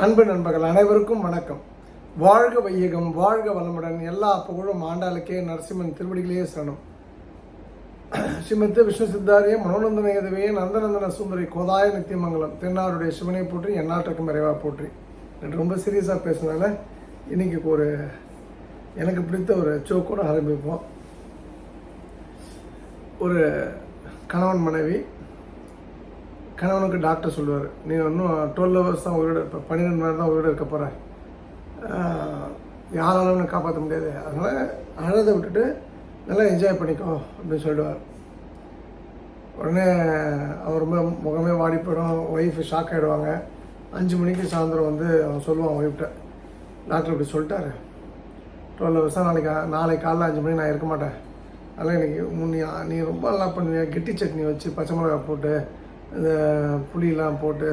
அன்பு நண்பர்கள் அனைவருக்கும் வணக்கம். வாழ்க வையகம் வாழ்க வளமுடன் எல்லா புகழும் ஆண்டாளுக்கே நரசிம்மன் திருவடிகளே சரணம். ஸ்ரீமத்து விஷ்ணு சித்தாரிய மனோநந்தன எதுவே நந்தநந்தன சுந்தரி கோதாய நித்தியமங்கலம் தென்னாருடைய சிவனை போற்றி எந்நாட்டுக்கும் மறைவாக போற்றி. ரொம்ப சீரியஸாக பேசுனால இன்னைக்கு ஒரு எனக்கு பிடித்த ஒரு சோக்கோட ஆரம்பிப்போம். ஒரு கணவன் மனைவி கணவனுக்கு டாக்டர் சொல்லுவார். நீ இன்னும் டுவெல் ஹவர்ஸ் தான் உயிரோட இப்போ பன்னிரெண்டு மணி நேரம் தான் உயிரோட இருக்க போகிற யாராலும் நான் காப்பாற்ற முடியாது. அதனால் அழதை விட்டுட்டு நல்லா என்ஜாய் பண்ணிக்கோ அப்படின்னு சொல்லிடுவார் உடனே அவர் ரொம்ப முகமே வாடி போயிடும். ஒய்ஃப் ஷாக் ஆகிடுவாங்க அஞ்சு மணிக்கு சாயந்தரம் வந்து அவன் சொல்லுவான் ஒய்ஃப்ட்ட டாக்டர் இப்படி சொல்லிட்டாரு. டுவெல் ஹவர்ஸ் தான் நாளைக்கு நாளைக்கு காலைல அஞ்சு மணி நான் இருக்க மாட்டேன். அதெல்லாம் எனக்கு முன்னி நீ ரொம்ப நல்லா பண்ணுவீங்க கெட்டி சட்னி வச்சு பச்சை மிளகா போட்டு இந்த புளியெலாம் போட்டு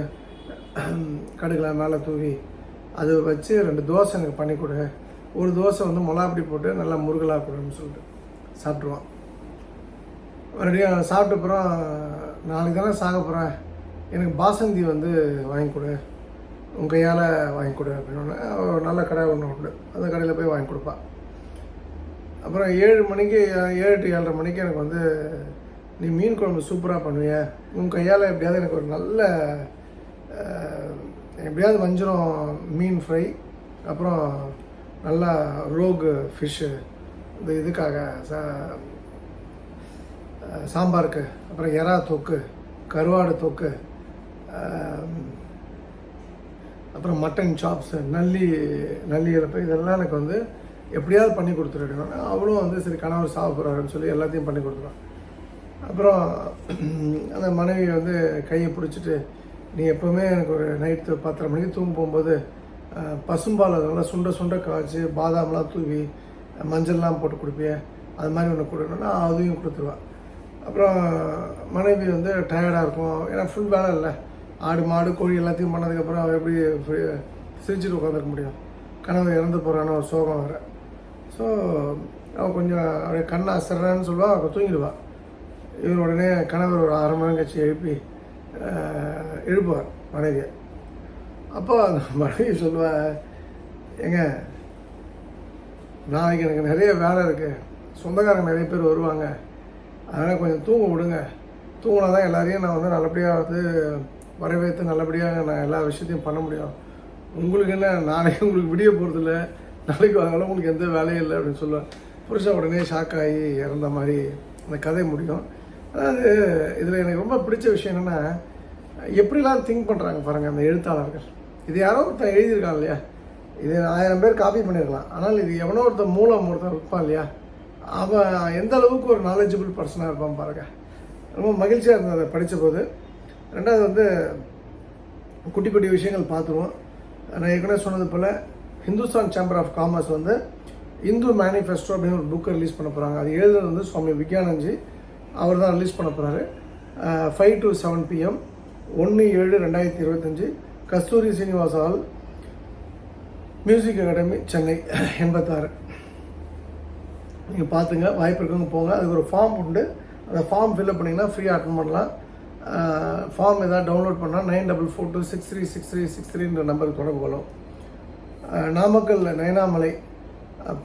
கடுகுலாம் மேலே தூவி அது வச்சு ரெண்டு தோசை எனக்கு பண்ணி கொடு. ஒரு தோசை வந்து மிளகாப்படி போட்டு நல்லா முருகலாக கொடுன்னு சொல்லிட்டு சாப்பிட்ருவான் மறுபடியும் சாப்பிட்ட அப்புறம் நாளைக்கு தானே சாக போகிறேன் எனக்கு பாசந்தி வந்து வாங்கி கொடு. உங்கள் கையால் வாங்கி கொடு அப்படின்னு ஒரு நல்ல கடை ஒன்று உண்டு அந்த கடையில் போய் வாங்கி கொடுப்பான் அப்புறம் ஏழு மணிக்கு ஏழு டு ஏழரை மணிக்கு எனக்கு வந்து நீ மீன் குழம்பு சூப்பராக பண்ணுவிய. உன் கையால் எப்படியாவது எனக்கு ஒரு நல்ல எப்படியாவது வஞ்சிரம் மீன் ஃப்ரை அப்புறம் நல்லா ரோகு ஃபிஷ்ஷு இந்த இதுக்காக ச சாம்பாருக்கு அப்புறம் எறா தொக்கு கருவாடு தொக்கு அப்புறம் மட்டன் சாப்ஸு நல்லி நல்லி இழப்பு இதெல்லாம் எனக்கு வந்து எப்படியாவது பண்ணி கொடுத்துருக்கணும் அவளும் வந்து சரி கணவர் சாப்பிட்றாருன்னு சொல்லி எல்லாத்தையும் பண்ணி கொடுத்துருவான். அப்புறம் அந்த மனைவி வந்து கையை பிடிச்சிட்டு நீ எப்போவுமே எனக்கு ஒரு நைட்டு பத்தரை மணிக்கு தூங்க போகும்போது பசும்பால் அதெல்லாம் சுண்ட சுண்ட காய்ச்சி பாதாம்லாம் தூவி மஞ்சள்லாம் போட்டு கொடுப்பிய அது மாதிரி ஒன்று கொடுக்கணும்னா அதையும் கொடுத்துருவேன் அப்புறம் மனைவி வந்து டயர்டாக இருக்கும். ஏன்னா ஃபுல் வேலை இல்லை. ஆடு மாடு கோழி எல்லாத்தையும் பண்ணதுக்கப்புறம் அவள் எப்படி சிரிச்சுட்டு உட்காந்துருக்க முடியும். கனவு இறந்து போகிறான்னு ஒரு சோகம் வேறு. ஸோ அவள் கொஞ்சம் அப்படியே கண்ணை அசறான்னு சொல்லுவாள் அவள் தூங்கிடுவாள் இவர் உடனே கணவர் ஒரு அரை மணி கட்சி எழுப்பி எழுப்புவார் மனைவியை. அப்போ அந்த மனைவி சொல்லுவா ஏங்க நாளைக்கு எனக்கு நிறைய வேலை இருக்குது சொந்தக்காரங்க நிறைய பேர் வருவாங்க. அதனால் கொஞ்சம் தூங்க விடுங்க. தூங்கினா தான் எல்லாரையும் நான் வந்து நல்லபடியாக வந்து வரவேற்று நல்லபடியாக நான் எல்லா விஷயத்தையும் பண்ண முடியும். உங்களுக்கு என்ன நாளைக்கு உங்களுக்கு விடிய போகிறதில்ல நாளைக்கு அதனால உங்களுக்கு எந்த வேலையும் இல்லை அப்படின்னு சொல்லுவேன் புருஷன் உடனே ஷாக் ஆகி இறந்த மாதிரி அந்த கதை முடியும். அதாவது இதில் எனக்கு ரொம்ப பிடிச்ச விஷயம் என்னென்னா எப்படிலாம் திங்க் பண்ணுறாங்க பாருங்கள் அந்த எழுத்தாளர்கள். இது யாரோ ஒருத்தன் எழுதியிருக்கான் இல்லையா? இது ஆயிரம் பேர் காப்பி பண்ணியிருக்கலாம். ஆனால் இது எவனோ ஒருத்தன் மூலம் ஒருத்தர் இருப்பான் இல்லையா? அவன் எந்த அளவுக்கு ஒரு நாலேஜபிள் பர்சனாக இருப்பான் பாருங்கள் ரொம்ப மகிழ்ச்சியாக இருந்தது அதை படித்த போது ரெண்டாவது வந்து குட்டி குட்டி விஷயங்கள் பார்த்துருவோம். நான் ஏற்கனவே சொன்னது போல் ஹிந்துஸ்தான் சேம்பர் ஆஃப் காமர்ஸ் வந்து இந்து மேனிஃபெஸ்டோ அப்படின்னு ஒரு புக்கை ரிலீஸ் பண்ண போகிறாங்க அது எழுதுறது வந்து சுவாமி விக்யானந்த்ஜி. அவர் தான் ரிலீஸ் பண்ண போகிறாரு ஃபைவ் டு செவன் பிஎம் ஒன்று ஏழு ரெண்டாயிரத்தி இருபத்தஞ்சி Kasturi Srinivasa hall music academy Chennai எண்பத்தாறு. நீங்கள் பார்த்துங்க வாய்ப்பு இருக்கவங்க போங்க. அதுக்கு ஒரு ஃபார்ம் உண்டு. அந்த ஃபார்ம் ஃபில்அப் பண்ணிங்கன்னா ஃப்ரீயாக அட்டன் பண்ணலாம். ஃபார்ம் எதாவது டவுன்லோட் பண்ணால் nine double four two six three six three six த்ரீன்ற நம்பருக்கு தொடர்பு கொள்ளும் நாமக்கல் நயனாமலை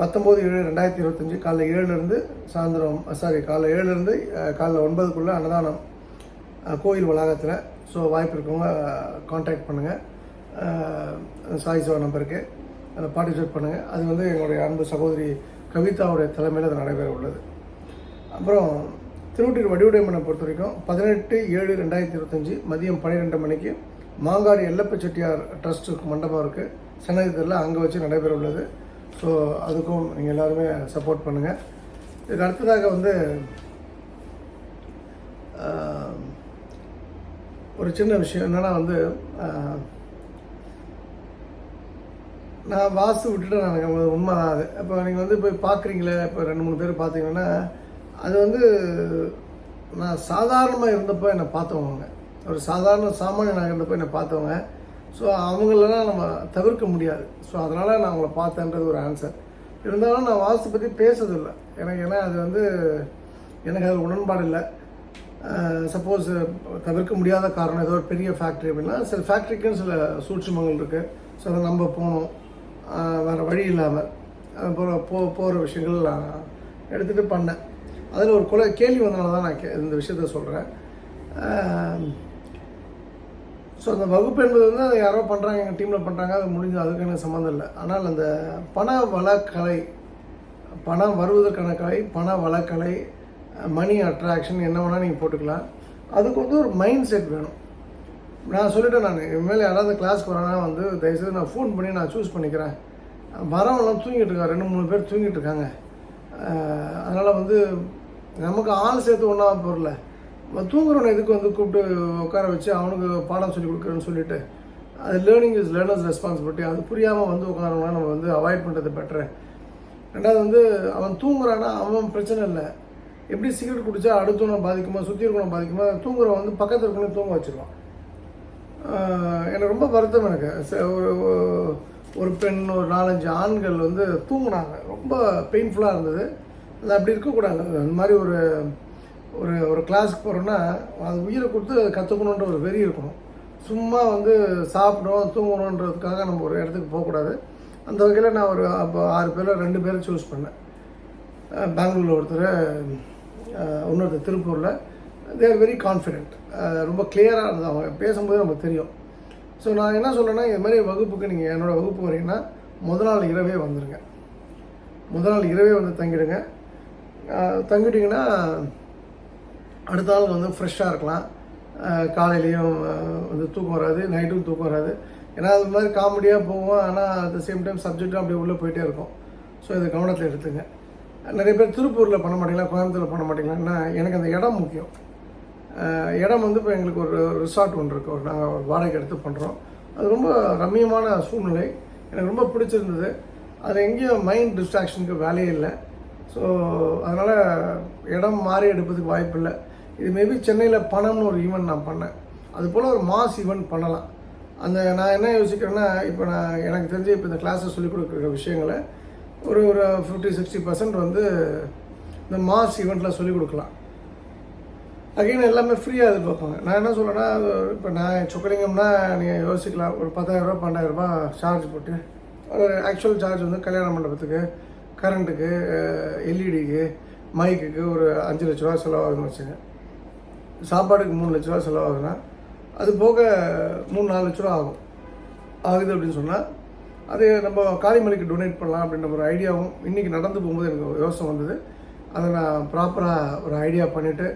பத்தொம்போது ஏழு ரெண்டாயிரத்தி இருபத்தஞ்சி காலைல ஏழுலேருந்து சாயந்தரம் சாரி காலைல ஏழுலேருந்து காலைல ஒன்பதுக்குள்ளே அன்னதானம் கோயில் வளாகத்தில். ஸோ வாய்ப்பு இருக்கவங்க காண்டாக்ட் பண்ணுங்கள் சாய் சிவா நம்பருக்கு அதை பார்ட்டிசிபேட் பண்ணுங்கள் அது வந்து எங்களுடைய அன்பு சகோதரி கவிதாவுடைய தலைமையில் அது நடைபெற உள்ளது. அப்புறம் திருவட்டூர் வடிவுடைமனை பொறுத்த வரைக்கும் பதினெட்டு ஏழு ரெண்டாயிரத்தி இருபத்தஞ்சி மதியம் பன்னிரெண்டு மணிக்கு மாங்காடு எல்லப்ப செட்டியார் ட்ரஸ்ட்டு மண்டபம் இருக்குது சென்னகத்தில் அங்கே வச்சு நடைபெற உள்ளது. ஸோ அதுக்கும் நீங்கள் எல்லாருமே சப்போர்ட் பண்ணுங்கள் இதுக்கு அடுத்ததாக வந்து ஒரு சின்ன விஷயம் என்னென்னா வந்து நான் வாஸ்து விட்டுட்டு நான் உண்மை தான் அது. இப்போ நீங்கள் வந்து போய் பார்க்குறீங்களே இப்போ ரெண்டு மூணு பேர் பார்த்தீங்கன்னா அது வந்து நான் சாதாரணமாக இருந்தப்போ என்னை பார்த்தவங்க. ஒரு சாதாரண சாமானியனாக இருந்தப்போ என்னை பார்த்தவங்க. ஸோ அவங்களெல்லாம் நம்ம தவிர்க்க முடியாது. ஸோ அதனால் நான் அவங்கள பார்த்தேன்றது ஒரு ஆன்சர் இருந்தாலும் நான் வாஸ்து பற்றி பேசுறதில்லை. எனக்கு ஏன்னா அது வந்து எனக்கு அது உடன்பாடு இல்லை. சப்போஸ் தவிர்க்க முடியாத காரணம் ஏதோ ஒரு பெரிய ஃபேக்ட்ரி அப்படின்னா சில ஃபேக்ட்ரிக்குன்னு சில சூட்சுமங்கள் இருக்குது ஸோ அதை நம்ம போகணும். வேறு வழி இல்லாமல் போகிற போ போகிற விஷயங்கள் நான் எடுத்துகிட்டு பண்ணேன். அதில் ஒரு கொலை கேள்வி வந்தனால தான் நான் கே இந்த விஷயத்த சொல்கிறேன் ஸோ அந்த வகுப்பு என்பது வந்து அதை யாரோ பண்ணுறாங்க எங்கள் டீமில் பண்ணுறாங்க அது முடிஞ்சு அதுக்கு எனக்கு சம்மந்தம் இல்லை. ஆனால் அந்த பண வளக்கலை பணம் வருவதற்கான கலை பண வளக்கலை மணி அட்ராக்ஷன் என்ன வேணால் நீங்கள் போட்டுக்கலாம். அதுக்கு வந்து ஒரு மைண்ட் செட் வேணும். நான் சொல்லிட்டேன் நான் இனிமேல் யாராவது கிளாஸ்க்கு வரேன்னா வந்து தயவுசெய்து நான் ஃபோன் பண்ணி நான் சூஸ் பண்ணிக்கிறேன். வரவங்களாம் தூங்கிட்டு இருக்காங்க ரெண்டு மூணு பேர் தூங்கிட்டு இருக்காங்க. அதனால் வந்து நமக்கு ஆள் சேர்த்து ஒன்றா போகல தூங்குறவனை எதுக்கு வந்து கூப்பிட்டு உட்கார வச்சு அவனுக்கு பாடம் சொல்லி கொடுக்குறேன்னு சொல்லிட்டு அது லேர்னிங் இஸ் லேர்னர்ஸ் ரெஸ்பான்சிபிலிட்டி அது புரியாமல் வந்து உட்காரவங்களாம் நம்ம வந்து அவாய்ட் பண்ணுறது பெட்ரு ரெண்டாவது வந்து அவன் தூங்குறான்னா அவன் பிரச்சனை இல்லை. எப்படி சிகரெட் குடித்தா அடுத்தவனை பாதிக்குமா சுற்றி இருக்கணும் பாதிக்குமா தூங்குறவன் வந்து பக்கத்தில் இருக்கணும் தூங்க வச்சுருவான். எனக்கு ரொம்ப வருத்தம் எனக்கு. ஒரு ஒரு பெண் ஒரு நாலஞ்சு ஆண்கள் வந்து தூங்கினாங்க. ரொம்ப பெயின்ஃபுல்லாக இருந்தது. அது அப்படி இருக்கக்கூடாது. அந்த மாதிரி ஒரு ஒரு ஒரு கிளாஸுக்கு போகிறோன்னா அது உயிரை கொடுத்து அதை கற்றுக்கணுன்ற ஒரு வெறி இருக்கணும். சும்மா வந்து சாப்பிடணும் தூங்கணுன்றதுக்காக நம்ம ஒரு இடத்துக்கு போகக்கூடாது. அந்த வகையில் நான் ஒரு அப்போ ஆறு பேரில் ரெண்டு பேரை சூஸ் பண்ணேன். பெங்களூரில் ஒருத்தர் இன்னொருத்தர் திருப்பூரில். தேர் வெரி கான்ஃபிடென்ட் ரொம்ப கிளியராக இருந்தது. அவங்க பேசும்போது நமக்கு தெரியும். ஸோ நான் என்ன சொல்கிறேன்னா இது மாதிரி வகுப்புக்கு நீங்கள் என்னோடய வகுப்பு வரீங்கன்னா முதல் நாள் இரவே வந்துடுங்க முதல் நாள் இரவே வந்து தங்கிடுங்க. தங்கிட்டிங்கன்னா அடுத்த நாள் வந்து ஃப்ரெஷ்ஷாக இருக்கலாம். காலையிலையும் வந்து தூக்கம் வராது நைட்டும் தூக்கம் வராது. ஏன்னா அது மாதிரி காமெடியாக போவோம். ஆனால் அட் த சேம் டைம் சப்ஜெக்டும் அப்படியே உள்ளே போயிட்டே இருக்கும். ஸோ இதை கவனத்தில் எடுத்துங்க. நிறைய பேர் திருப்பூரில் பண்ண மாட்டீங்களா? கோயம்புத்தூரில் பண்ண மாட்டீங்களான்னா எனக்கு அந்த இடம் முக்கியம். இடம் வந்து இப்போ எங்களுக்கு ஒரு ரிசார்ட் ஒன்று இருக்குது ஒரு நாங்கள் ஒரு வாடகை எடுத்து பண்ணுறோம் அது ரொம்ப ரம்மியமான சூழ்நிலை. எனக்கு ரொம்ப பிடிச்சிருந்தது. அது எங்கேயும் மைண்ட் டிஸ்ட்ராக்ஷனுக்கு வேலையே இல்லை. ஸோ அதனால் இடம் மாறி எடுப்பதுக்கு வாய்ப்பு இல்லை இது மேபி சென்னையில் பணம்னு ஒரு ஈவெண்ட் நான் பண்ணேன். அது போல் ஒரு மாஸ் ஈவெண்ட் பண்ணலாம். அந்த நான் என்ன யோசிக்கிறேன்னா இப்போ நான் எனக்கு தெரிஞ்சு இப்போ இந்த கிளாஸை சொல்லிக் கொடுக்குற விஷயங்களை ஒரு ஒரு ஃபிஃப்டி சிக்ஸ்டி பர்சன்ட் வந்து இந்த மாஸ் ஈவெண்ட்டில் சொல்லிக் கொடுக்கலாம். அகைன் எல்லாமே ஃப்ரீயாக எதிர்பார்ப்பாங்க. நான் என்ன சொல்கிறேன்னா இப்போ நான் சொக்கலிங்கம்னா நீங்கள் யோசிக்கலாம். ஒரு பத்தாயிரரூபா பன்னெண்டாயிரரூபா சார்ஜ் போட்டு ஒரு ஆக்சுவல் சார்ஜ் வந்து கல்யாண மண்டபத்துக்கு கரண்ட்டுக்கு எல்இடிக்கு மைக்குக்கு ஒரு அஞ்சு லட்ச ரூபா செலவாகுதுன்னு வச்சுங்க சாப்பாடுக்கு மூணு லட்ச ரூபா செலவாகுதுன்னா அது போக மூணு நாலு லட்ச ரூபா ஆகும். ஆகுது அப்படின்னு சொன்னால் அது நம்ம காளிமலைக்கு டொனேட் பண்ணலாம் அப்படின்ற ஒரு ஐடியாவும் இன்றைக்கி நடந்து போகும்போது எனக்கு யோசனை வந்தது. அதை நான் ப்ராப்பராக ஒரு ஐடியா பண்ணிவிட்டு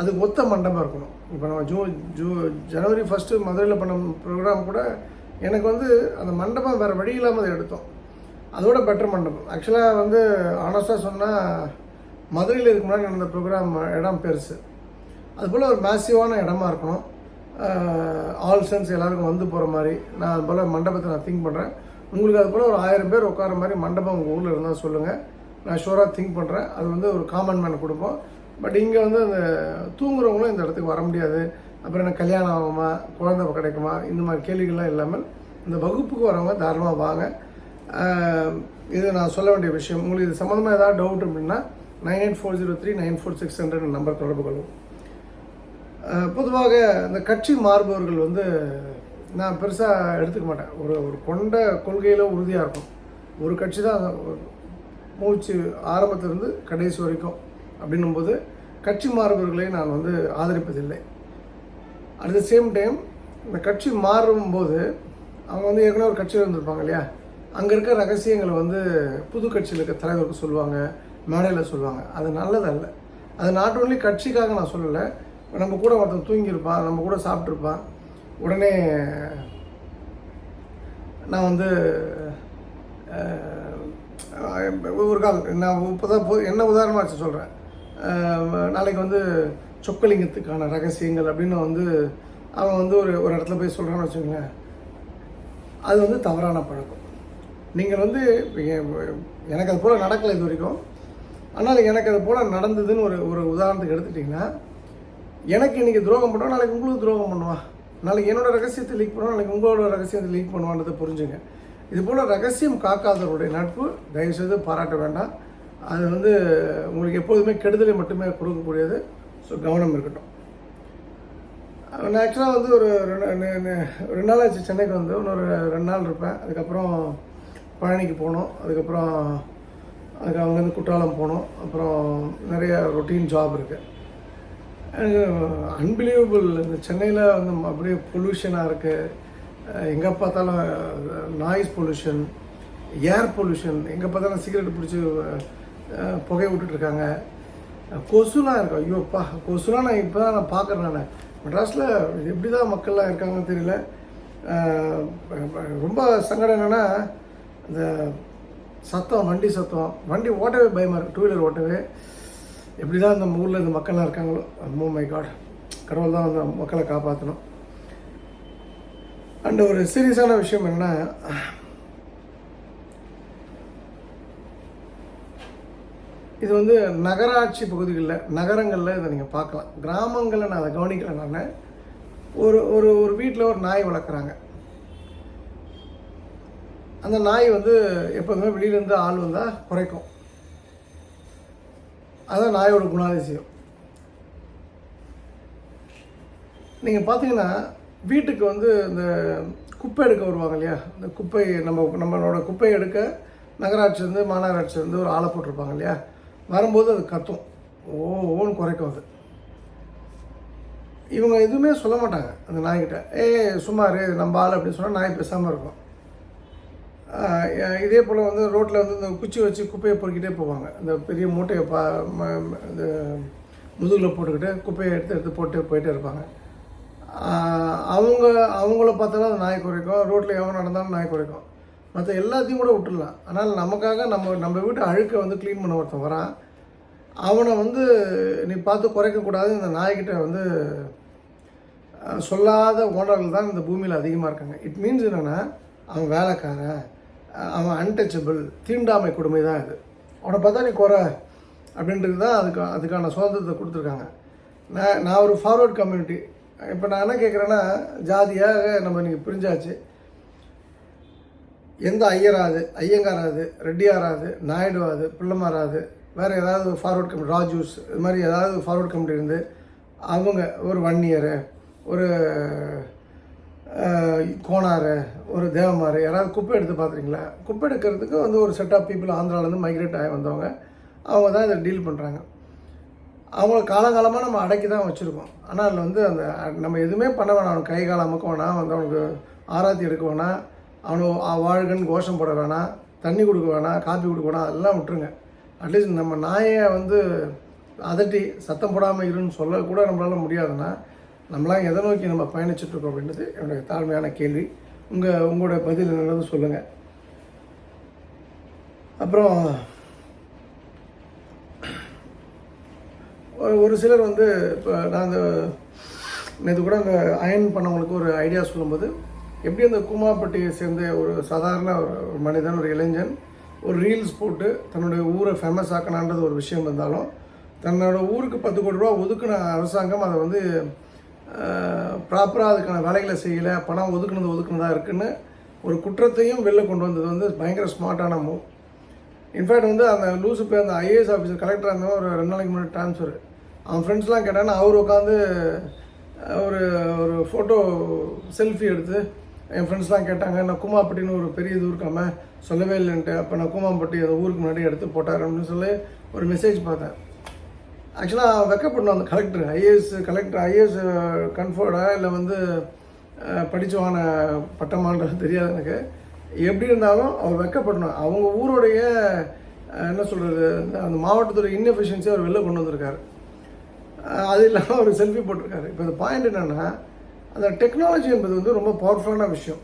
அது ஒத்த மண்டபம் இருக்கணும். இப்போ நம்ம ஜூ ஜூ ஜனவரி ஃபஸ்ட்டு மதுரையில் பண்ண ப்ரோக்ராம் கூட எனக்கு வந்து அந்த மண்டபம் வேறு வழி இல்லாமல் அதை எடுத்தோம். அதோட பெட்டர் மண்டபம். ஆக்சுவலாக வந்து ஆனஸ்டாக சொன்னால் மதுரையில் இதுக்கு முன்னாடி நடந்த ப்ரோக்ராம் இடம் பெருசு. அதுபோல் ஒரு மேசிவான இடமா இருக்கணும். ஆல் சென்ஸ் எல்லாருக்கும் வந்து போகிற மாதிரி. நான் அது போல் மண்டபத்தை நான் திங்க் பண்ணுறேன் உங்களுக்கு அது போல் ஒரு ஆயிரம் பேர் உட்கார மாதிரி மண்டபம் உங்கள் ஊரில் இருந்தால் சொல்லுங்கள் நான் ஷூராக திங்க் பண்ணுறேன் அது வந்து ஒரு காமன் மேன் கொடுப்போம். பட் இங்கே வந்து அந்த தூங்குறவங்களும் இந்த இடத்துக்கு வர முடியாது. அப்புறம் என்ன கல்யாணம் ஆகுமா? குழந்தை கிடைக்குமா? இந்த மாதிரி கேள்விகள்லாம் இல்லாமல் இந்த வகுப்புக்கு வரவங்க தாராளமாக வாங்க. இது நான் சொல்ல வேண்டிய விஷயம். உங்களுக்கு இது சம்மந்தமாக ஏதாவது டவுட் அப்படின்னா nine eight four zero three nine four six hundred number தொடர்பு கொள்ளும் பொதுவாக இந்த கட்சி மாறுபவர்கள் வந்து நான் பெருசாக எடுத்துக்க மாட்டேன். ஒரு ஒரு கொண்ட கொள்கையில் உறுதியாக இருக்கும். ஒரு கட்சி தான் மூச்சு ஆரம்பத்திலிருந்து கடைசி வரைக்கும் அப்படின்னும்போது கட்சி மாறுபவர்களை நான் வந்து ஆதரிப்பதில்லை. அட் த சேம் டைம் இந்த கட்சி மாறும்போது அவங்க வந்து ஏற்கனவே ஒரு கட்சியில் இருந்திருப்பாங்க இல்லையா? அங்கே இருக்க ரகசியங்களை வந்து புது கட்சியில் இருக்க தலைவருக்கு சொல்லுவாங்க மேடையில் சொல்லுவாங்க. அது நல்லதல்ல. அது நாட் ஓன்லி கட்சிக்காக நான் சொல்லலை நம்ம கூட ஒருத்தன் தூங்கியிருப்பான் நம்ம கூட சாப்பிட்ருப்பான் உடனே நான் வந்து ஒரு கால் நான் இப்போ தான் என்ன உதாரணமாக வச்சு சொல்கிறேன் நாளைக்கு வந்து சொக்கலிங்கத்துக்கான ரகசியங்கள் அப்படின்னு வந்து அவன் வந்து ஒரு ஒரு இடத்துல போய் சொல்கிறான்னு வச்சுக்கோங்களேன். அது வந்து தவறான பழக்கம். நீங்கள் வந்து எனக்கு அது போல் நடக்கலை இது வரைக்கும். ஆனால் எனக்கு அது போல் நடந்ததுன்னு ஒரு ஒரு உதாரணத்துக்கு எடுத்துட்டிங்கன்னா எனக்கு இன்றைக்கி துரோகம் பண்ணுவா நாளைக்கு உங்களுக்கு துரோகம் பண்ணுவான் நாளைக்கு என்னோட ரகசியத்தை லீக் பண்ணுவோம் நாளைக்கு உங்களோட ரகசியத்தை லீக் பண்ணுவான்றதை புரிஞ்சுங்க. இது போல் ரகசியம் காக்காதவருடைய நட்பு தயவுசெய்து பாராட்ட வேண்டாம். அது வந்து உங்களுக்கு எப்போதுமே கெடுதலை மட்டுமே கொடுக்கக்கூடியது. ஸோ கவனம் இருக்கட்டும். நான் ஆக்சுவலாக வந்து ஒரு ரெண்டு ரெண்டு நாள் ஆச்சு சென்னைக்கு வந்து. இன்னொரு ரெண்டு நாள் இருப்பேன். அதுக்கப்புறம் பழனிக்கு போகணும் அதுக்கப்புறம் அதுக்கு அங்கேருந்து குற்றாலம் போகணும் அப்புறம் நிறைய ரொட்டீன் ஜாப் இருக்குது அன்பிலீவபிள் இந்த சென்னையில் வந்து அப்படியே பொல்யூஷனாக இருக்குது எங்கே பார்த்தாலும் நாய்ஸ் பொல்யூஷன் ஏர் பொல்யூஷன் எங்கே பார்த்தாலும் சிகரெட் பிடிச்சி புகை விட்டுட்ருக்காங்க கொசுலாம் இருக்கும் ஐயோப்பா கொசுலாம் நான் இப்போ தான் நான் பார்க்குறேன் நான். மெட்ராஸில் எப்படி தான் மக்கள்லாம் இருக்காங்கன்னு தெரியல. ரொம்ப சங்கடம் என்னென்னா இந்த சத்தம் வண்டி சத்தம். வண்டி ஓட்டவே பயமாக இருக்குது டூ வீலர் ஓட்டவே. எப்படி தான் அந்த ஊரில் இந்த மக்கள்லாம் இருக்காங்களோ அம்மோ மை oh காட் கடவுள் தான் அந்த மக்களை காப்பாற்றணும் அண்ட் ஒரு சீரியஸான விஷயம் என்னென்னா இது வந்து நகராட்சி பகுதிகளில் நகரங்களில் இதை நீங்கள் பார்க்கலாம். கிராமங்களில் நான் அதை கவனிக்கல நான். ஒரு ஒரு ஒரு வீட்டில் ஒரு நாய் வளர்க்குறாங்க. அந்த நாய் வந்து எப்போதுமே வெளியிலேருந்து ஆள் வந்தால் குறைக்கும். அதான் நாயோட குணாதிசயம். நீங்கள் பார்த்தீங்கன்னா வீட்டுக்கு வந்து இந்த குப்பை எடுக்க வருவாங்க இல்லையா? இந்த குப்பை நம்ம நம்மளோட குப்பை எடுக்க நகராட்சிலேருந்து மாநகராட்சியிலேருந்து ஒரு ஆளை போட்டிருப்பாங்க இல்லையா? வரும்போது அது கத்தும். ஓ ஓன்னு குறைக்கும் அது. இவங்க எதுவுமே சொல்ல மாட்டாங்க அந்த நாய்கிட்ட. ஏய் சும்மாரு நம்ம ஆள் அப்படின்னு சொன்னால் நாய் பேசாமல் இருக்கும். இதே போல் வந்து ரோட்டில் வந்து இந்த குச்சி வச்சு குப்பையை பொறுக்கிட்டே போவாங்க. இந்த பெரிய மூட்டையை பா இந்த முதுகில் போட்டுக்கிட்டு குப்பையை எடுத்து எடுத்து போட்டு போயிட்டே இருப்பாங்க. அவங்க அவங்கள பார்த்தாலும் அந்த நாய் குறைக்கும். ரோட்டில் எவன் நடந்தாலும் நாய் குறைக்கும். மற்ற எல்லாத்தையும் கூட விட்டுடலாம். ஆனால் நமக்காக நம்ம நம்ம வீட்டு அழுக்கை வந்து க்ளீன் பண்ண ஒருத்தன் வரான். அவனை வந்து நீ பார்த்து குறைக்கக்கூடாது இந்த நாய்கிட்ட வந்து சொல்லாத ஓனர்கள் தான் இந்த பூமியில் அதிகமாக இருக்காங்க. இட் மீன்ஸ் என்னென்னா அவன் வேலைக்காரன். அவன் அன்டச்சபிள் தீண்டாமை கொடுமை தான் இது. அவனை பார்த்தா நீ குறை அப்படின்றது தான் அதுக்கு அதுக்கான சுதந்திரத்தை கொடுத்துருக்காங்க. நான் நான் ஒரு ஃபார்வர்ட் கம்யூனிட்டி இப்போ நான் என்ன கேட்குறேன்னா ஜாதியாக நம்ம இன்றைக்கி பிரிஞ்சாச்சு. எந்த ஐயராது ஐயங்காராது ரெட்டியாராது நாயுடுவாது பிள்ளைமாராது வேறு ஏதாவது ஃபார்வர்ட் கமிட்டி ராஜூஸ் இது மாதிரி ஏதாவது ஃபார்வர்ட் கமிட்டி இருந்து அவங்க ஒரு ஒன் இயரு ஒரு அஹ், ஒரு தேவமாறு யாராவது குப்பை எடுத்து பார்த்துறீங்களா? குப்பை எடுக்கிறதுக்கு வந்து ஒரு செட் ஆஃப் பீப்புள் ஆந்திராவிலேருந்து மைக்ரேட் ஆகி வந்தவங்க. அவங்க தான் இதை டீல் பண்ணுறாங்க அவங்கள காலங்காலமாக நம்ம அடக்கி தான் வச்சுருக்கோம். ஆனால் அதில் வந்து அந்த நம்ம எதுவுமே பண்ண வேணாம். அவனுக்கு கை கால் அமுக்க வேணாம். வந்து அவனுக்கு ஆராத்தி எடுக்க வேணாம். அவனு வாழ்கன்னு கோஷம் போட வேணாம். தண்ணி கொடுக்க வேணாம். காப்பி கொடுக்க வேணாம். அதெல்லாம் விட்டுருங்க. அட்லீஸ்ட் நம்ம நாயை வந்து அதட்டி சத்தம் போடாமல் இருன்னு சொல்ல கூட நம்மளால் முடியாதுன்னா நம்மளாம் எதை நோக்கி நம்ம பயணிச்சுட்ருக்கோம் அப்படின்றது என்னுடைய தாழ்மையான கேள்வி. உங்கள் உங்களோட பதில் என்னன்னு சொல்லுங்கள் அப்புறம் ஒரு- ஒரு சிலர் வந்து இப்போ நான் அந்த நேற்று கூட அந்த அயன் பண்ணவங்களுக்கு ஒரு ஐடியா சொல்லும்போது எப்படி அந்த கூமாப்பட்டியை சேர்ந்த ஒரு சாதாரண ஒரு மனிதன் ஒரு இளைஞன் ஒரு ரீல்ஸ் போட்டு தன்னுடைய ஊரை ஃபேமஸ் ஆக்கணான்றது ஒரு விஷயம் இருந்தாலும் தன்னோட ஊருக்கு பத்து கோடி ரூபா ஒதுக்குன அரசாங்கம் அதை வந்து ப்ராப்பராக அதுக்கான வேலைகளை செய்யலை பணம் ஒதுக்குனது ஒதுக்குனதாக இருக்குன்னு ஒரு குற்றத்தையும் வெளில கொண்டு வந்தது வந்து பயங்கர ஸ்மார்ட்டான மூவ் இன்ஃபேக்ட் வந்து அந்த லூசு பேர் அந்த ஐஏஎஸ் ஆஃபீஸர் கலெக்டர் இருந்தவன் ஒரு ரெண்டு நாளைக்கு முன்னாடி ட்ரான்ஸ்ஃபர் அவன் ஃப்ரெண்ட்ஸ்லாம் கேட்டாங்கன்னா அவர் உட்காந்து ஒரு ஒரு ஃபோட்டோ செல்ஃபி எடுத்து என் ஃப்ரெண்ட்ஸ்லாம் கேட்டாங்க நான் கூமாப்பட்டின்னு ஒரு பெரிய இது இருக்காமல் சொல்லவே இல்லைன்ட்டு. அப்போ நான் குமாம்பட்டி அந்த ஊருக்கு முன்னாடி எடுத்து போட்டார். அப்படின்னு சொல்லி ஒரு மெசேஜ் பார்த்தேன். ஆக்சுவலாக வெக்கப்படணும் அந்த கலெக்டர் ஐஏஎஸ் கலெக்டர் ஐஏஎஸ் கன்ஃபர்டா இல்லை வந்து படித்தவான பட்டமான்றது தெரியாது எனக்கு. எப்படி இருந்தாலும் அவர் வெக்கப்படணும். அவங்க ஊருடைய என்ன சொல்கிறது அந்த மாவட்டத்தோட இன்எஃபிஷியன்சி அவர் வெளில கொண்டு வந்திருக்காரு. அது இல்லாமல் அவர் செல்ஃபி போட்டிருக்காரு. இப்போ இந்த பாயிண்ட் என்னென்னா அந்த டெக்னாலஜி என்பது வந்து ரொம்ப பவர்ஃபுல்லான விஷயம்.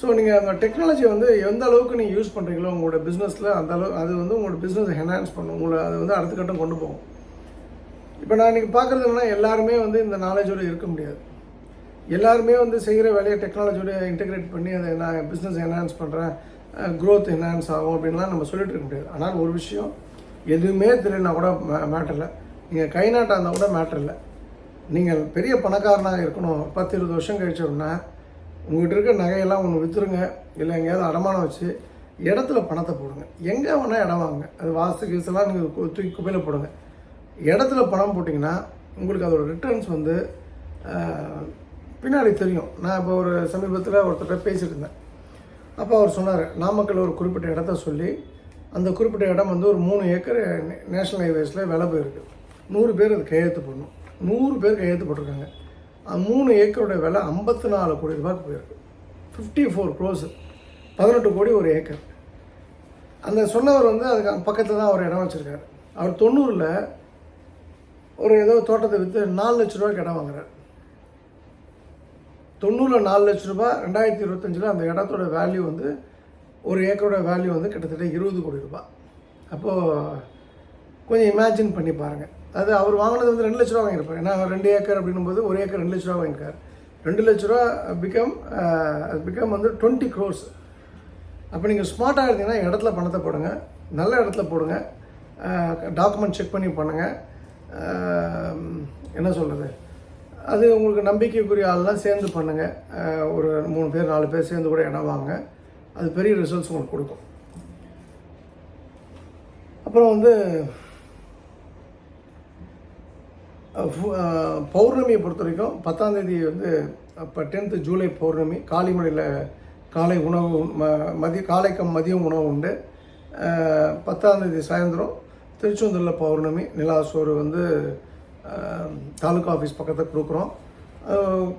ஸோ நீங்கள் அந்த டெக்னாலஜியை வந்து எந்த அளவுக்கு நீங்கள் யூஸ் பண்ணுறீங்களோ உங்களோட பிஸ்னஸில் அந்த அளவு அது வந்து உங்களோட பிஸ்னஸை என்ஹான்ஸ் பண்ணும். உங்களை அது வந்து அடுத்த கட்டம் கொண்டு போகும். இப்போ நான் இன்றைக்கி பார்க்குறது என்னென்னா எல்லாருமே வந்து இந்த நாலேஜோடு இருக்க முடியாது. எல்லாருமே வந்து செய்கிற வேலையை டெக்னாலஜியோட இன்டெகிரேட் பண்ணி அதை நான் பிஸ்னஸ் என்ஹான்ஸ் பண்ணுறேன் க்ரோத் என்ஹான்ஸ் ஆகும் அப்படின்லாம் நம்ம சொல்லிட்டு இருக்க முடியாது. ஆனால் ஒரு விஷயம் எதுவுமே தெரியலனா கூட மேட்டர் இல்லை. நீங்கள் கை நாட்டாக இருந்தால் கூட மேட்டர் இல்லை. நீங்கள் பெரிய பணக்காரனாக இருக்கணும் பத்து இருபது வருஷம் கழிச்சோம்னா உங்கள்கிட்ட இருக்க நகையெல்லாம் ஒன்று விற்றுருங்க இல்லை எங்கேயாவது அடமானம் வச்சு இடத்துல பணத்தை போடுங்க. எங்கே வேணால் இடம் வாங்க அது வாஸ்து கீசெல்லாம் நீங்கள் தூக்கி குப்பையில் போடுங்க. இடத்துல பணம் போட்டிங்கன்னா உங்களுக்கு அதோட ரிட்டர்ன்ஸ் வந்து பின்னாடி தெரியும். நான் இப்போ ஒரு சமீபத்தில் ஒருத்தர்கிட்ட பேசிகிட்டு இருந்தேன் அப்போ அவர் சொன்னார் நாமக்கல் ஒரு குறிப்பிட்ட இடத்த சொல்லி அந்த குறிப்பிட்ட இடம் வந்து ஒரு மூணு ஏக்கர் நேஷனல் ஹைவேஸில் விலை போயிருக்கு. நூறு பேர் அது கையெழுத்து போடணும். நூறு பேர் கையெழுத்து போட்டிருக்காங்க. அந்த மூணு ஏக்கரோட விலை ஐம்பத்தி நாலு கோடி ரூபாய்க்கு போயிருக்கு. ஃபிஃப்டி ஃபோர் க்ரோஸ் பதினெட்டு கோடி ஒரு ஏக்கர். அந்த சொன்னவர் வந்து அதுக்கு பக்கத்தில் தான் ஒரு இடம் வச்சுருக்காரு. அவர் தொண்ணூறில் ஒரு ஏதோ தோட்டத்தை விற்று நாலு லட்ச ரூபா இடம் வாங்குறாரு. தொண்ணூறில் நாலு லட்ச ரூபா ரெண்டாயிரத்தி இருபத்தஞ்சில் அந்த இடத்தோட வேல்யூ வந்து ஒரு ஏக்கரோட வேல்யூ வந்து கிட்டத்தட்ட இருபது கோடி ரூபாய். அப்போது கொஞ்சம் இமேஜின் பண்ணி பாருங்கள் அது அவர் வாங்கினது வந்து ரெண்டு லட்ச ரூபா வாங்கியிருப்பார். ஏன்னா ரெண்டு ஏக்கர் அப்படின்னும்போது ஒரு ஏக்கர் ரெண்டு லட்ச ரூபா வாங்கியிருக்காரு. ரெண்டு லட்ச ரூபா பிகம் பிகம் வந்து டுவெண்ட்டி க்ரோர்ஸ் அப்போ நீங்கள் ஸ்மார்ட்டாக இருந்தீங்கன்னா இடத்துல பணத்தை போடுங்க. நல்ல இடத்துல போடுங்க. டாக்குமெண்ட் செக் பண்ணி பண்ணுங்கள் என்ன சொல்கிறது அது உங்களுக்கு நம்பிக்கைக்குரிய ஆள்லாம் சேர்ந்து பண்ணுங்கள் ஒரு மூணு பேர் நாலு பேர் சேர்ந்து கூட இடம் வாங்க அது பெரிய ரிசல்ட்ஸ் உங்களுக்கு கொடுக்கும். அப்புறம் வந்து பௌர்ணமியை பொறுத்த வரைக்கும் பத்தாம் தேதி வந்து இப்போ டென்த்து ஜூலை பௌர்ணமி காலிமலையில் காலை உணவு ம மதிய காலைக்கம் மதியம் உணவு உண்டு. அஹ், பத்தாம் தேதி சாயந்தரம் திருச்செந்தூரில் பௌர்ணமி நிலாசோறு வந்து தாலுக்கா தாலுகா ஆஃபீஸ் பக்கத்தில் கொடுக்குறோம்.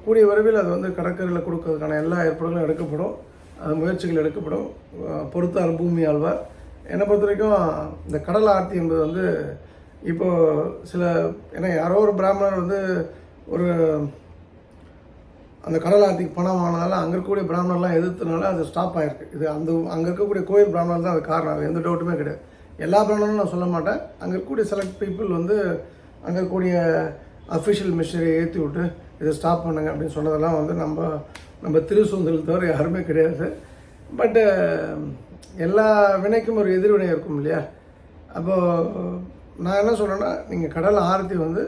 கூடிய விரைவில் அது வந்து கடற்கரையில் கொடுக்கறதுக்கான எல்லா ஏற்பாடுகளும் எடுக்கப்படும். அது முயற்சிகள் எடுக்கப்படும். பொறுத்த பொறுத்தார் பூமி ஆழ்வார். என்னை பொறுத்த வரைக்கும் இந்த கடல் ஆர்த்தி என்பது வந்து இப்போது சில ஏன்னா யாரோ ஒரு பிராமணர் வந்து ஒரு அந்த கடல் ஆர்த்திக்கு பணம் ஆனதால் அங்கே இருக்கக்கூடிய பிராமணர்லாம் எதிர்த்தனால அது ஸ்டாப் ஆகிருக்கு இது அந்த அங்கே இருக்கக்கூடிய கோயில் பிராமணர் தான் அது காரணம். அது எந்த டவுட்டுமே கிடையாது. எல்லா பிராண்டும் நான் சொல்ல மாட்டேன். அங்கே இருக்கக்கூடிய செலக்ட் பீப்புள் வந்து அங்கே இருக்கக்கூடிய அஃபிஷியல் மிஷினரியை ஏற்றி விட்டு இதை ஸ்டாப் பண்ணுங்க அப்படின்னு சொன்னதெல்லாம் வந்து நம்ம நம்ம திருசுந்தரில் தவிர யாருமே கிடையாது. பட்டு எல்லா வினைக்கும் ஒரு எதிர்வினை இருக்கும் இல்லையா? அப்போது நான் என்ன சொல்கிறேன்னா நீங்கள் கடல் ஆரத்தி வந்து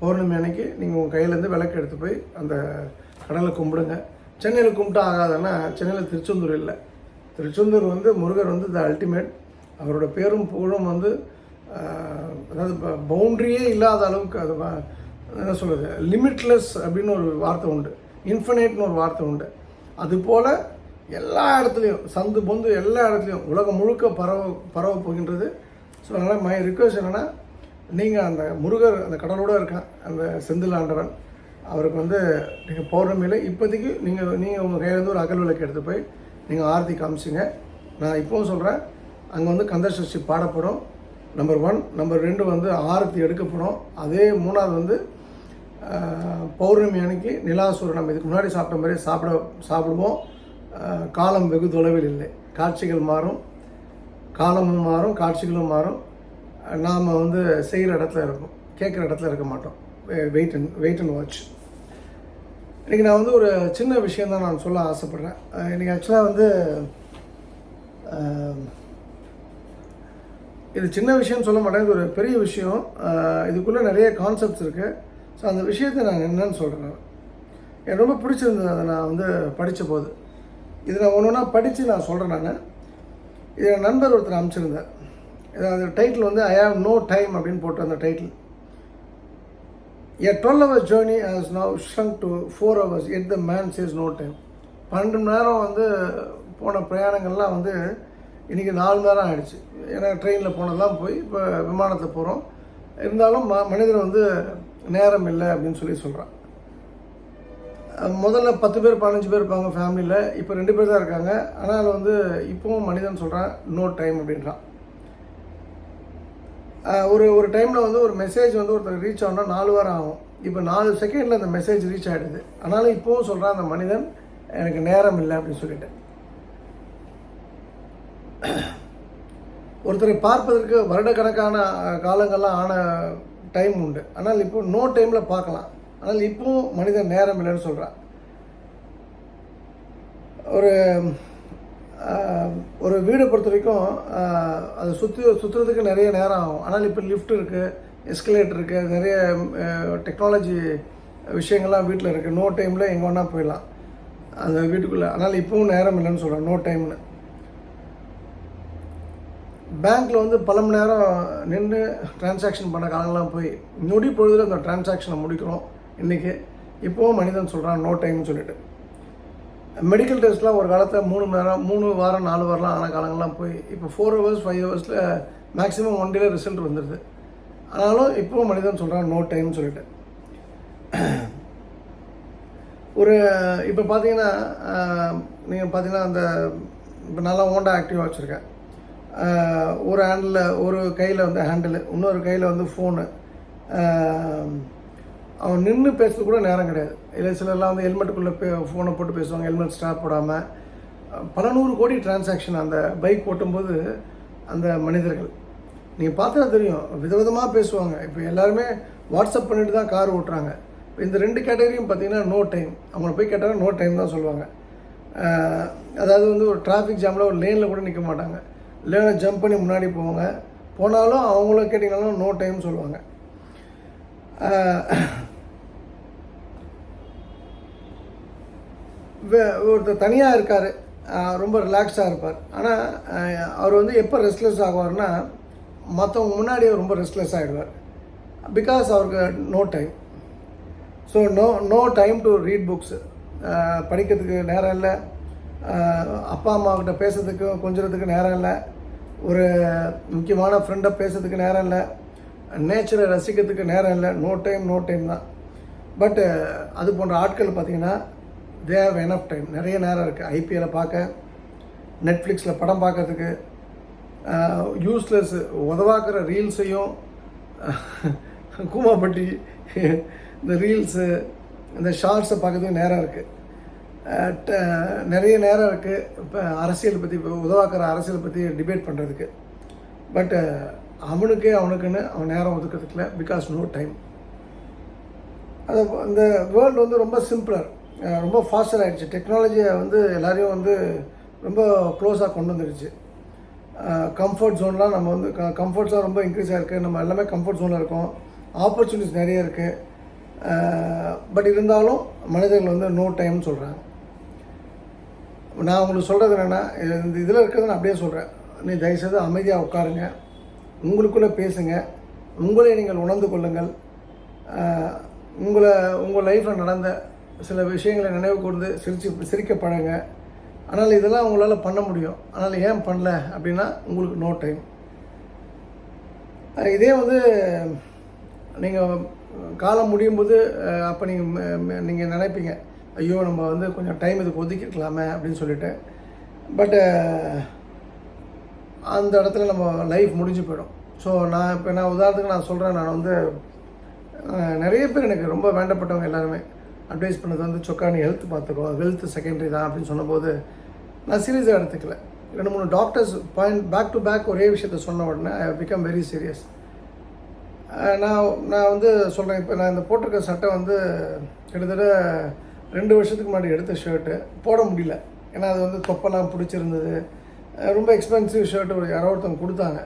பௌர்ணமி அன்னைக்கு நீங்கள் உங்கள் கையிலேருந்து விளக்கு எடுத்து போய் அந்த கடலை கும்பிடுங்க. சென்னையில் கும்பிட்டா ஆகாதுன்னா சென்னையில் திருச்செந்தூர் இல்லை. திருச்செந்தூர் வந்து முருகர் வந்து த அல்டிமேட் அவரோட பேரும் புகழும் வந்து அதாவது பவுண்ட்ரியே இல்லாத அளவுக்கு அது என்ன சொல்கிறது லிமிட்லெஸ் அப்படின்னு ஒரு வார்த்தை உண்டு. இன்ஃபினைட்னு ஒரு வார்த்தை உண்டு. அதுபோல் எல்லா இடத்துலையும் சந்து பொந்து எல்லா இடத்துலையும் உலகம் முழுக்க பரவ பரவ போகின்றது. ஸோ அதனால் மை ரிக்வஸ்ட் என்னென்னா நீங்கள் அந்த முருகர் அந்த கடலோட இருக்கேன் அந்த செந்தில் ஆண்டவன் அவருக்கு வந்து நீங்கள் பௌர்ணமியில் இப்போதைக்கு நீங்கள் நீங்கள் உங்கள் கையிலேருந்து ஒரு அகல் விளக்கு எடுத்து போய் நீங்கள் ஆரத்தி காமிச்சிங்க. நான் இப்போவும் சொல்கிறேன் அங்கே வந்து கந்தசஷ்டி பாடப்படும். நம்பர் ஒன் நம்பர் ரெண்டு வந்து ஆரத்தி எடுக்கப்படும். அதே மூணாவது வந்து பௌர்ணமி அன்னைக்கு நிலாசூர் நம்ம இதுக்கு முன்னாடி சாப்பிட்ட மாதிரி சாப்பிட சாப்பிடுவோம். காலம் வெகு தொலைவில் இல்லை. காட்சிகள் மாறும். காலமும் மாறும். காட்சிகளும் மாறும். நாம் வந்து செய்கிற இடத்துல இருக்கும் கேட்குற இடத்துல இருக்க மாட்டோம். Wait and wait and watch இன்றைக்கி நான் வந்து ஒரு சின்ன விஷயம் தான் நான் சொல்ல ஆசைப்பட்றேன். இன்றைக்கி ஆக்சுவலாக வந்து இது சின்ன விஷயம்னு சொல்ல மாட்டேன். இது ஒரு பெரிய விஷயம். இதுக்குள்ளே நிறைய கான்செப்ட்ஸ் இருக்குது ஸோ அந்த விஷயத்தை நான் என்னன்னு சொல்கிறேன் எனக்கு ரொம்ப பிடிச்சிருந்தது அதை நான் வந்து படித்த போது இதில் நான் ஒன்று ஒன்றா படித்து நான் சொல்கிறேன் நான். இது என் நண்பர் ஒருத்தர் அனுப்பிச்சிருந்தேன் அந்த டைட்டில் வந்து ஐ ஹாவ் நோ டைம் அப்படின்னு போட்டு அந்த title a twelve hours journey has now shrunk to four hours at the man says no time பன்னெண்டு மணி நேரம் வந்து போன பிரயாணங்கள்லாம் வந்து இன்றைக்கி நாலு நேரம் ஆகிடுச்சு ஏன்னா ட்ரெயினில் போனதெல்லாம் போய் இப்போ விமானத்தில் போகிறோம் இருந்தாலும் ம மனிதன் வந்து நேரம் இல்லை அப்படின்னு சொல்லி சொல்கிறான் முதல்ல பத்து பேர் பதினஞ்சு பேர் இருப்பாங்க ஃபேமிலியில் இப்போ ரெண்டு பேர் தான் இருக்காங்க. ஆனால் வந்து இப்போவும் மனிதன் சொல்கிறான் நோ டைம் அப்படின்றான். ஒரு ஒரு டைமில் வந்து ஒரு மெசேஜ் வந்து ஒருத்தர் ரீச் ஆகணும்னா நாலு வாரம் ஆகும். இப்போ நாலு செகண்டில் அந்த மெசேஜ் ரீச் ஆகிடுது ஆனாலும் இப்போவும் சொல்கிறான் அந்த மனிதன் எனக்கு நேரம் இல்லை அப்படின்னு சொல்லிட்டு. ஒருத்தரை பார்ப்பதற்கு வருடக்கணக்கான காலங்கள்லாம் ஆன டைம் உண்டு. ஆனால் இப்போ நோ டைமில் பார்க்கலாம். ஆனால் இப்போவும் மனிதன் நேரம் இல்லைன்னு சொல்கிறான் ஒரு ஒரு வீடை பொறுத்த வரைக்கும் அது சுற்றி சுற்றுறதுக்கு நிறைய நேரம் ஆகும். ஆனால் இப்போ லிஃப்ட் இருக்குது எஸ்கலேட்டர் இருக்குது நிறைய டெக்னாலஜி விஷயங்கள்லாம் வீட்டில் இருக்குது நோ டைமில் எங்கே வேணால் போயிடலாம். அந்த வீட்டுக்குள்ளே. ஆனால் இப்போவும் நேரம் இல்லைன்னு சொல்கிறேன் நோ டைம்னு பேங்க்கில் வந்து பல மணி நேரம் நின்று டிரான்சாக்ஷன் பண்ண காலங்கள்லாம் போய் நொடி பொழுதில் அந்த டிரான்சாக்ஷனை முடிக்கிறோம் இன்றைக்கி இப்போவும் மனிதன் சொல்கிறான் நோ டைம்னு சொல்லிட்டு. மெடிக்கல் டெஸ்ட்லாம் ஒரு காலத்தில் மூணு மணி நேரம் மூணு வாரம் நாலு வாரம்லாம் ஆன காலங்கள்லாம் போய் இப்போ ஃபோர் ஹவர்ஸ் ஃபைவ் ஹவர்ஸில் மேக்ஸிமம் ஒன் டேல ரிசல்ட் வந்துடுது ஆனாலும் இப்போவும் மனிதன் சொல்கிறான் நோ டைம்னு சொல்லிட்டு. ஒரு இப்போ பார்த்தீங்கன்னா நீங்கள் பார்த்தீங்கன்னா அந்த இப்போ நல்லா ஹோண்டா ஆக்டிவாக வச்சுருக்கேன். ஒரு ஹேண்டில் ஒரு கையில் வந்து ஹேண்டில் இன்னொரு கையில் வந்து ஃபோனு அவன் நின்று பேசுறது கூட நேரம் கிடையாது. இல்லை சிலர்லாம் வந்து ஹெல்மெட்டுக்குள்ளே பே ஃபோனை போட்டு பேசுவாங்க ஹெல்மெட் ஸ்டாப் போடாமல் பல நூறு கோடி டிரான்சாக்ஷன் அந்த பைக் ஓட்டும்போது அந்த மனிதர்கள். நீங்கள் பார்த்தா தெரியும் விதவிதமாக பேசுவாங்க. இப்போ எல்லாருமே வாட்ஸ்அப் பண்ணிட்டு தான் கார் ஓட்டுறாங்க. இப்போ இந்த ரெண்டு கேட்டகரியும் பார்த்தீங்கன்னா நோ டைம் அவங்கள போய் கேட்டால் நோ டைம் தான் சொல்லுவாங்க. அதாவது வந்து ஒரு டிராஃபிக் ஜாமில் ஒரு லேனில் கூட நிற்க மாட்டாங்க. இல்லைன்னா ஜம்ப் பண்ணி முன்னாடி போவாங்க போனாலும் அவங்கள கேட்டிங்கனாலும் நோ டைம் சொல்லுவாங்க. வே- ஒருத்தர் தனியாக இருக்கார். ரொம்ப ரிலாக்ஸாக இருப்பார். ஆனால் அவர் வந்து எப்போ ரெஸ்ட்லெஸ் ஆகுவார்னா மற்றவங்க முன்னாடி ரொம்ப ரெஸ்ட்லெஸ் ஆகிடுவார் பிகாஸ் அவருக்கு no time so no no time to read books படிக்கிறதுக்கு நேரம் இல்லை. அப்பா அம்மாக்கிட்ட பேசுறதுக்கு கொஞ்சத்துக்கு நேரம் இல்லை. ஒரு முக்கியமான ஃப்ரெண்டை பேசுறதுக்கு நேரம் இல்லை. நேச்சரை ரசிக்கிறதுக்கு நேரம் இல்லை. நோ டைம் நோ டைம் தான். பட்டு அது போன்ற ஆட்கள் பார்த்திங்கன்னா தே ஹவ் எனஃப் டைம் நிறைய நேரம் இருக்குது ஐபிஎல்லை பார்க்க நெட்ஃப்ளிக்ஸில் படம் பார்க்கறதுக்கு யூஸ்லெஸ் உதவாக்குற ரீல்ஸையும் கூமாப்பட்டி இந்த ரீல்ஸு இந்த ஷார்ட்ஸை பார்க்கறதுக்கு நேரம் இருக்குது நிறைய நேரம் இருக்குது இப்போ அரசியல் பற்றி இப்போ உதவாக்கிற அரசியல் பற்றி டிபேட் பண்ணுறதுக்கு பட்டு அவனுக்கே அவனுக்குன்னு அவன் நேரம் ஒதுக்கிறதுக்குல பிகாஸ் நோ டைம் அது இந்த வேர்ல்டு வந்து ரொம்ப சிம்பிளர் ரொம்ப ஃபாஸ்டர் ஆகிடுச்சு டெக்னாலஜியை வந்து எல்லோரையும் வந்து ரொம்ப க்ளோஸாக கொண்டு வந்துடுச்சு கம்ஃபர்ட் ஜோன்லாம் நம்ம வந்து கம்ஃபர்ட்ஸாக ரொம்ப இன்க்ரீஸ் ஆகிருக்கு நம்ம எல்லாமே கம்ஃபர்ட் ஜோனில் இருக்கோம். ஆப்பர்ச்சுனிட்டிஸ் நிறைய இருக்குது பட் இருந்தாலும் மனிதர்கள் வந்து நோ டைம்னு சொல்கிறாங்க நான் உங்களுக்கு சொல்கிறது என்னென்னா இந்த இதில் இருக்கிறத நான் அப்படியே சொல்கிறேன் நீ தயவுசெய்து அமைதியாக உட்காருங்க. உங்களுக்குள்ளே பேசுங்க. உங்களை நீங்கள் உணர்ந்து கொள்ளுங்கள். உங்களை உங்கள் லைஃப்பில் நடந்த சில விஷயங்களை நினைவு கூர்ந்து சிரிச்சு சிரிக்க பழங்க ஆனால் இதெல்லாம் உங்களால் பண்ண முடியும். ஆனால் ஏன் பண்ணல அப்படின்னா உங்களுக்கு நோ டைம் இதே வந்து நீங்கள் காலம் முடியும் போது அப்போ நீங்கள் நீங்கள் நினைப்பீங்க. ஐயோ நம்ம வந்து கொஞ்சம் டைம் இதுக்கு ஒதுக்கிருக்கலாமே அப்படின்னு சொல்லிட்டு. பட்டு uh, அந்த இடத்துல நம்ம லைஃப் முடிஞ்சு போயிடும். ஸோ நான் இப்போ நான் உதாரணத்துக்கு நான் சொல்கிறேன் நான் வந்து நிறைய பேர் எனக்கு ரொம்ப வேண்டப்பட்டவங்க எல்லாருமே. அட்வைஸ் பண்ணது வந்து சொக்கா நீ ஹெல்த் பார்த்துக்கோ. ஹெல்த் செகண்டரி தான் அப்படின்னு சொன்னபோது நான் சீரியஸாக எடுத்துக்கல. ரெண்டு மூணு doctors point back to back ஒரே விஷயத்த சொன்ன உடனே ஐ பிகம் வெரி சீரியஸ் நான் நான் வந்து சொல்கிறேன் இப்போ நான் இந்த போட்டிருக்க சட்டை வந்து கிட்டத்தட்ட ரெண்டு வருஷத்துக்கு முன்னாடி எடுத்த ஷர்ட்டு போட முடியல. ஏன்னா அது வந்து தொப்பெல்லாம் பிடிச்சிருந்தது. ரொம்ப எக்ஸ்பென்சிவ் ஷர்ட்டு ஒரு யாரோ ஒருத்தவங்க கொடுத்தாங்க.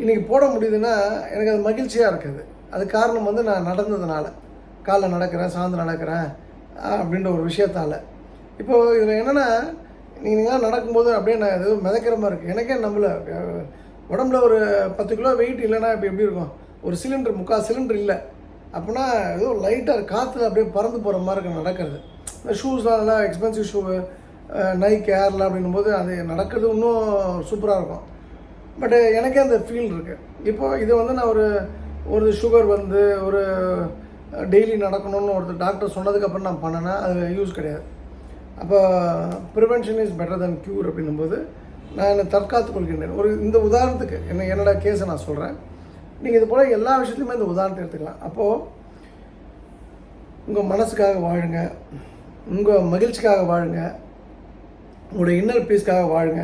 இன்றைக்கி போட முடியுதுன்னா எனக்கு அது மகிழ்ச்சியாக இருக்குது. அது காரணம் வந்து நான் நடந்ததுனால. காலைல நடக்கிறேன் சாயந்தரம் நடக்கிறேன் அப்படின்ற ஒரு விஷயத்தால். இப்போது இதில் என்னென்னா நீங்களாம் நடக்கும்போது அப்படியே நான் ஏதோ மிதக்கிற மாதிரி இருக்குது எனக்கே நம்மள உடம்புல ஒரு பத்து கிலோ வெயிட் இல்லைன்னா இப்போ எப்படி இருக்கும்? ஒரு சிலிண்டர் முக்கால் சிலிண்டர் இல்லை. அப்படின்னா ஏதோ லைட்டாக காற்றுல அப்படியே பறந்து போகிற மாதிரி இருக்கு நடக்கிறது. இந்த ஷூஸ்லாம் நல்லா எக்ஸ்பென்சிவ் ஷூவு நைக் ஏர்லாம் அப்படின்னும் போது அது நடக்கிறது இன்னும் சூப்பராக இருக்கும். பட் எனக்கே அந்த ஃபீல் இருக்குது இப்போ இது வந்து நான் ஒரு ஒரு சுகர் வந்து ஒரு டெய்லி நடக்கணும்னு ஒருத்தர் டாக்டர் சொன்னதுக்கப்புறம் நான் பண்ணேன்னா அது யூஸ் கிடையாது. அப்போ prevention is better than cure அப்படின்னும்போது நான் என்னை தற்காத்துக் கொள்கின்றேன். ஒரு இந்த உதாரணத்துக்கு என்ன என்னோட கேஸை நான் சொல்கிறேன் நீங்கள் இது போல் எல்லா விஷயத்துலையுமே இந்த உதாரணத்தை எடுத்துக்கலாம். அப்போது உங்கள் மனசுக்காக வாழுங்க. உங்கள் மகிழ்ச்சிக்காக வாழுங்க. உங்களுடைய இன்னர் பீஸ்க்காக வாழுங்க.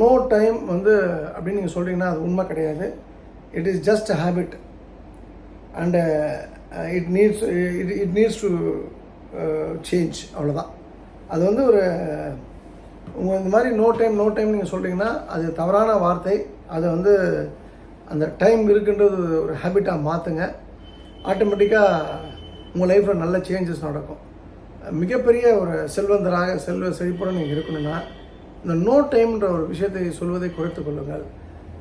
நோ டைம் வந்து அப்படின்னு நீங்கள் சொல்கிறீங்கன்னா அது உண்மை கிடையாது. It is just a habit and it needs it it needs to change அவ்வளோதான் அது வந்து ஒரு உங்கள் இந்த மாதிரி நோ டைம் நோ டைம் நீங்கள் சொல்கிறீங்கன்னா அது தவறான வார்த்தை. அதை வந்து அந்த டைம் இருக்குன்றது ஒரு ஹேபிட்டாக மாற்றுங்க ஆட்டோமேட்டிக்காக உங்கள் லைஃப்பில் நல்ல சேஞ்சஸ் நடக்கும். மிகப்பெரிய ஒரு செல்வந்தராக செல்வ செழிப்புடன் நீங்கள் இருக்கணும்னா இந்த நோ டைம்ன்ற ஒரு விஷயத்தை சொல்வதை குறைத்து கொள்ளுங்கள்.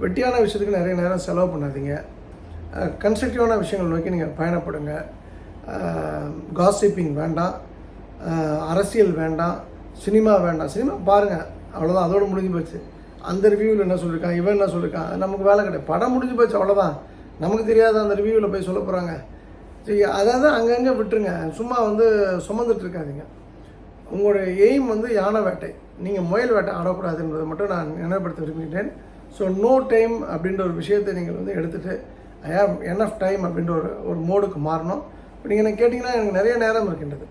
வெட்டியான விஷயத்துக்கு நிறைய நேரம் செலவு பண்ணாதீங்க. கன்ஸ்ட்ரக்டிவான விஷயங்கள் நோக்கி நீங்கள் பயணப்படுங்க. காசிப்பிங் வேண்டாம். அரசியல் வேண்டாம். சினிமா வேண்டாம். சினிமா பாருங்கள் அவ்வளோதான் அதோடு முடிஞ்சு போச்சு. அந்த ரிவ்யூவில் என்ன சொல்லியிருக்கான் இவன் என்ன சொல்லியிருக்கான் நமக்கு வேலை கிடையாது. படம் முடிஞ்சு போச்சு அவ்வளோதான் நமக்கு தெரியாத அந்த ரிவ்யூவில் போய் சொல்ல போகிறாங்க சரி அதாவது அங்கங்கே விட்டுருங்க. சும்மா வந்து சுமந்துட்டு இருக்காதிங்க. உங்களுடைய எய்ம் வந்து யானை வேட்டை. நீங்கள் முயல் வேட்டை ஆடக்கூடாதுன்றதை மட்டும் நான் நினைவுபடுத்த விரும்புகிறேன் ஸோ நோ டைம் அப்படின்ற ஒரு விஷயத்தை நீங்கள் வந்து எடுத்துகிட்டு ஐ என் என்எஃப் டைம் அப்படின்ற ஒரு ஒரு மோடுக்கு மாறணும். இப்போ நீங்கள் என்ன கேட்டிங்கன்னா எனக்கு நிறைய நேரம் இருக்கின்றது.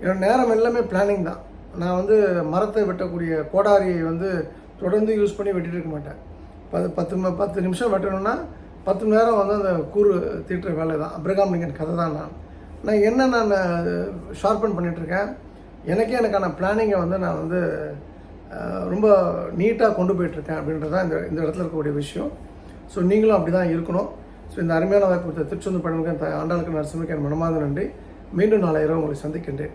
என்னோட நேரம் எல்லாமே பிளானிங் தான். நான் வந்து மரத்தை வெட்டக்கூடிய கோடாரியை வந்து தொடர்ந்து யூஸ் பண்ணி வெட்டிட்டு இருக்க மாட்டேன். பத்து பத்து பத்து நிமிஷம் வெட்டணும்னா பத்து மணி நேரம் வந்து அந்த கூறு தீட்டுற வேலை தான் அப்ரகாம் லிங்கன் கதை தான் நான். நான் என்ன நான் ஷார்பன் பண்ணிகிட்ருக்கேன் எனக்கே எனக்கான பிளானிங்கை வந்து நான் வந்து ரொம்ப நீட்டாக கொண்டு போயிட்டுருக்கேன் அப்படின்றது தான் இந்த இந்த இடத்துல இருக்கக்கூடிய விஷயம். ஸோ நீங்களும் அப்படி தான் இருக்கணும். ஸோ இந்த அருமையான வாய்ப்பு கொடுத்த திருச்செந்தூர் பழமுக ஆண்டாளுக்கு நரசிம்மக்கு என் மனமார்ந்த நன்றி. மீண்டும் நாளை இரவு உங்களை சந்திக்கின்றேன்.